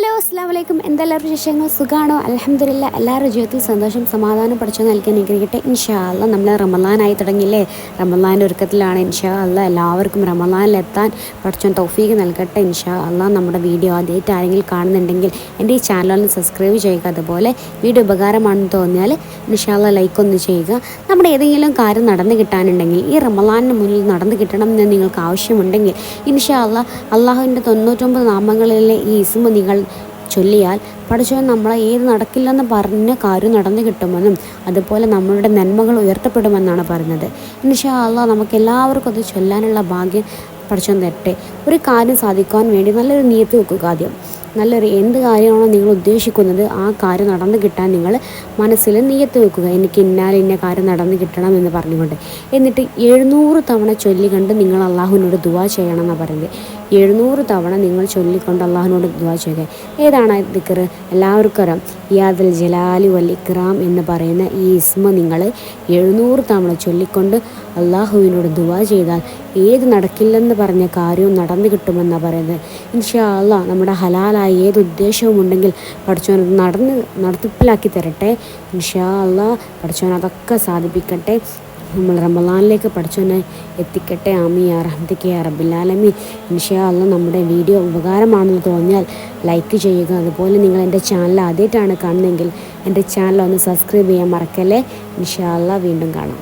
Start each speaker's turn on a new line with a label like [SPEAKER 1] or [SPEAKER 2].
[SPEAKER 1] Hello അസ്സാം വലൈക്കും എന്തെല്ലാവരും വിശേഷങ്ങൾ? സുഖമാണോ അലഹമില്ല എല്ലാവരുടെ ജീവിതത്തിൽ സന്തോഷം സമാധാനം പഠിച്ചു നൽകാൻ അനുഗ്രഹിക്കട്ടെ ഇൻഷാ അല്ല നമ്മൾ റമലാനായി തുടങ്ങിയില്ലേ? റമലാന്റെ ഒരുക്കത്തിലാണ്. ഇൻഷാ അല്ല എല്ലാവർക്കും റമലാനിലെത്താൻ പഠിച്ചോൻ തൗഫീക്ക് നൽകട്ടെ. ഇൻഷാ അല്ല നമ്മുടെ വീഡിയോ ആദ്യമായിട്ട് ആരെങ്കിലും കാണുന്നുണ്ടെങ്കിൽ എന്റെ ഈ ചാനലൊന്ന് സബ്സ്ക്രൈബ് ചെയ്യുക. അതുപോലെ വീഡിയോ ഉപകാരമാണെന്ന് തോന്നിയാൽ ഇൻഷാ അല്ല ലൈക്ക് ഒന്ന് ചെയ്യുക. നമ്മുടെ ഏതെങ്കിലും കാര്യം നടന്നു കിട്ടാനുണ്ടെങ്കിൽ ഈ റമലാനിന് മുന്നിൽ നടന്നു കിട്ടണം എന്ന് നിങ്ങൾക്ക് ആവശ്യമുണ്ടെങ്കിൽ ഇൻഷാ അല്ല അള്ളാഹുവിന്റെ തൊണ്ണൂറ്റൊമ്പത് നാമങ്ങളിലെ ഈ ഇസ്മ നിങ്ങൾ ചൊല്ലിയാൽ പഠിച്ചവൻ നമ്മളെ ഏത് നടക്കില്ലെന്ന് പറഞ്ഞ കാര്യം നടന്നു കിട്ടുമെന്നും അതുപോലെ നമ്മളുടെ നന്മകൾ ഉയർത്തപ്പെടുമെന്നാണ് പറഞ്ഞത് ഇൻഷാ അള്ളാഹ് നമുക്ക് എല്ലാവർക്കും അത് ചൊല്ലാനുള്ള ഭാഗ്യം പഠിച്ചു തരട്ടെ. ഒരു കാര്യം സാധിക്കുവാൻ വേണ്ടി നല്ലൊരു നീയത്ത് വെക്കുക ആദ്യം. നല്ലൊരു എന്ത് കാര്യമാണോ നിങ്ങൾ ഉദ്ദേശിക്കുന്നത് ആ കാര്യം നടന്നു കിട്ടാൻ നിങ്ങൾ മനസ്സിൽ നീയത്ത് വെക്കുക. എനിക്ക് ഇന്നാൽ ഇന്ന കാര്യം നടന്നു കിട്ടണം എന്ന് പറഞ്ഞുകൊണ്ട്. എന്നിട്ട് എഴുന്നൂറ് തവണ ചൊല്ലിക്കണ്ട് നിങ്ങൾ അള്ളാഹുവിനോട് ദുവാ ചെയ്യണം എന്നാണ് പറയുന്നത്. എഴുന്നൂറ് തവണ നിങ്ങൾ ചൊല്ലിക്കൊണ്ട് അള്ളാഹുവിനോട് ദുവാ ചെയ്യുക. ഏതാണ് ദിക്കർ എല്ലാവർക്കും അറിയാം. യാദൽ ജലാലി വൽ ഇക്രാം എന്ന് പറയുന്ന ഈ ഇസ്മ നിങ്ങൾ എഴുന്നൂറ് തവണ ചൊല്ലിക്കൊണ്ട് അള്ളാഹുവിനോട് ദുവാ ചെയ്താൽ ഏത് നടക്കില്ലെന്ന് പറഞ്ഞ കാര്യവും നടന്നു കിട്ടുമെന്നാണ് പറയുന്നത്. ഇൻഷാ അള്ളാഹ് നമ്മുടെ ഹലാലായ ഏത് ഉദ്ദേശവും ഉണ്ടെങ്കിൽ പഠിച്ചവൻ അത് നടന്ന് നടത്തിപ്പിലാക്കി തരട്ടെ. ഇൻഷാ അല്ല പഠിച്ചവൻ അതൊക്കെ സാധിപ്പിക്കട്ടെ. നമ്മൾ റമലാനിലേക്ക് പഠിച്ചവനെ എത്തിക്കട്ടെ. ആമി അറഹദിക്ക റഹ്മത്തിക്ക് റബ്ബിലാലമി ഇൻഷാ അല്ല നമ്മുടെ വീഡിയോ ഉപകാരമാണെന്ന് തോന്നിയാൽ ലൈക്ക് ചെയ്യുക. അതുപോലെ നിങ്ങൾ എന്റെ ചാനൽ ആദ്യമായിട്ടാണ് കാണുന്നതെങ്കിൽ എന്റെ ചാനൽ ഒന്ന് സബ്സ്ക്രൈബ് ചെയ്യാൻ മറക്കല്ലേ? ഇൻഷാ അല്ല വീണ്ടും കാണാം.